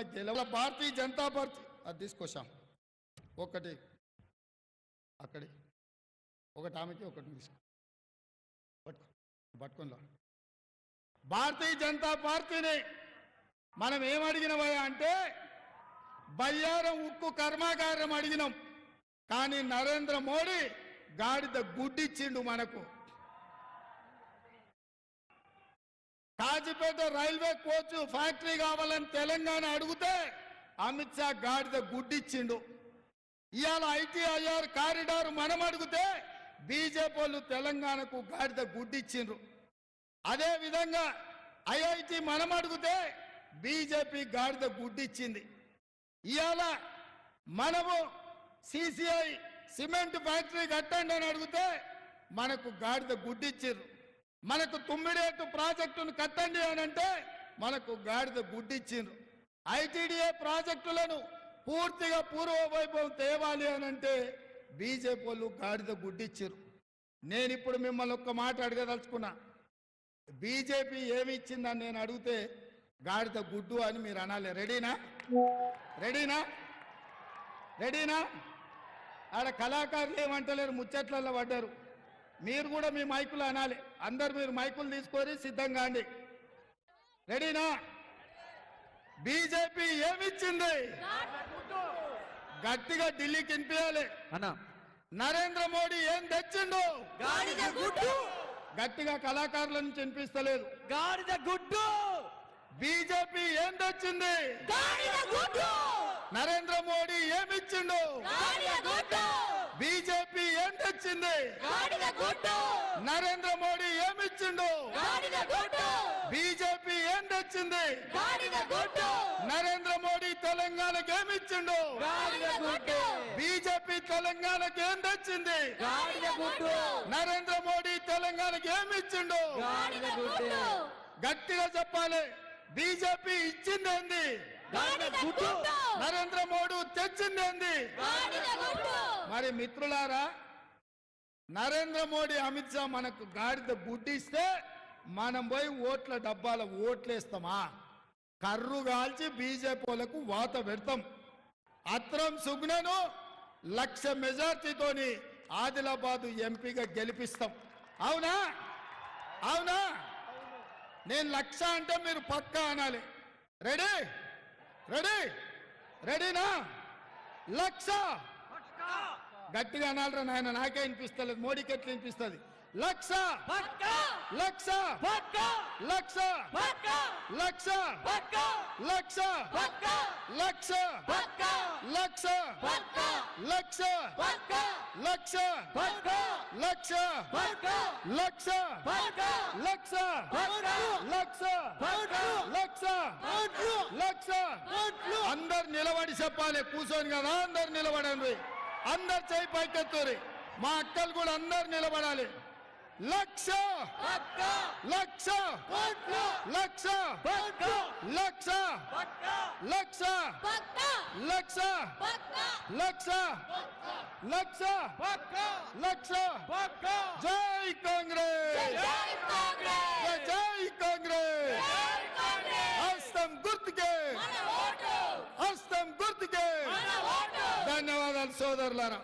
గెలవ Bharatiya Janata party. అది తీసుకొచ్చాం. ఒకటి. అక్కడి. ఒకటి ఆమెకి ఒకటి తీసుకో. పట్టుకో. పట్టుకోనిలా. భారతీయ జనతా పార్టీని మనం ఏం అంటే బయ్యారం ఉక్కు కర్మాగారం అడిగినాం. కానీ నరేంద్ర మోడీ గాడిద గుడ్డిచ్చిండు మనకు. కాజీపేట రైల్వే కోచ్ ఫ్యాక్టరీ కావాలని తెలంగాణ అడిగితే అమిత్ షా గాడిద గుడ్డిచ్చిండు. ఇవాళ ఐటీఐఆర్ కారిడార్ మనం అడిగితే బీజేపీ వాళ్ళు తెలంగాణకు గాడిద గుడ్డిచ్చిండ్రు. అదే విధంగా ఐఐటి మనం అడిగితే బీజేపీ గాడిద గుడ్డిచ్చింది. ఇవాళ మనము సిసిఐ సిమెంట్ ఫ్యాక్టరీ కట్టండి అని అడిగితే మనకు గాడిద గుడ్డిచ్చిర్రు మనకు తుమ్మిడేటు ప్రాజెక్టును కట్టండి అని అంటే మనకు గాడిద గుడ్డిచ్చిండ్రు. ఐటీడీఏ ప్రాజెక్టులను పూర్తిగా పూర్వ వైభవం తేవాలి అని అంటే బీజేపీ వాళ్ళు గాడిద గుడ్డిచ్చారు నేను ఇప్పుడు మిమ్మల్ని ఒక్క మాట అడగదలుచుకున్నా. బీజేపీ ఏమి ఇచ్చిందని నేను అడిగితే గాడిద గుడ్డు అని మీరు అనాలి. రెడీనా? రెడీనా? రెడీనా? ఆడ కళాకారులు ఏమంటలేరు ముచ్చట్లలో పడ్డారు. మీరు కూడా మీ మైకులు అనాలి. అందరు మీరు మైకులు తీసుకొని సిద్ధంగా అండి. రెడీనా? బీజేపీ ఏమిచ్చింది? గట్టిగా ఢిల్లీకి వినిపించాలి అన్న. నరేంద్ర మోడీ ఏం తెచ్చిండు? గాడిద గుడ్డు. గట్టిగా కళాకారుల నుంచి వినిపిస్తలేదు. గాడిద గుడ్డు. బీజేపీ ఏం తెచ్చింది? గాడిద గుడ్డు. నరేంద్ర మోడీ ఏమిచ్చిండు? గాడిద గుడ్డు. ఏం తెచ్చింది గాడిద గుడ్డు. నరేంద్ర మోడీ ఏమిచ్చిండు? బీజేపీ ఏం తెచ్చింది? నరేంద్ర మోడీ తెలంగాణకి ఏమిచ్చిండు? బీజేపీ తెలంగాణకి ఏం తెచ్చింది? నరేంద్ర మోడీ తెలంగాణకి ఏమిచ్చిండు? గట్టిగా చెప్పాలి. బీజేపీ ఇచ్చిందేంది? నరేంద్ర మోడీ తెచ్చిందేంది? మరి మిత్రులారా నరేంద్ర మోడీ అమిత్ షా మనకు గాడిద గుడ్డిస్తే మనం పోయి ఓట్ల డబ్బాల ఓట్లేస్తామా? కర్రు కాల్చి బీజేపీలకు వాత పెడతాం. అత్రం సుగ్నను లక్ష మెజార్టీతోని ఆదిలాబాదు ఎంపీగా గెలిపిస్తాం. అవునా? అవునా? నేను లక్ష అంటే మీరు పక్కా అనాలి. రెడీ? రెడీ? రెడీనా? లక్ష! గట్టిగా అనాలరా నాయన నాకే వినిపిస్తలేదు మోడీకి ఎట్లా వినిపిస్తుంది లక్ష లక్ష లక్ష లక్ష లక్ష లక్ష లక్ష లక్ష లక్ష లక్ష లక్ష లక్ష లక్ష లక్ష లక్ష అందరు నిలబడి చెప్పాలి కూర్చొని కదా అందరు నిలబడండి అందరు చేయి పైకెత్తురి మా అక్కలు కూడా అందరు నిలబడాలి లక్ష పక్క లక్ష పక్క లక్ష పక్క లక్ష పక్క లక్ష పక్క లక్ష పక్క లక్ష లక్ష పక్క లక్ష పక్క జై కాంగ్రెస్ సోదరులారా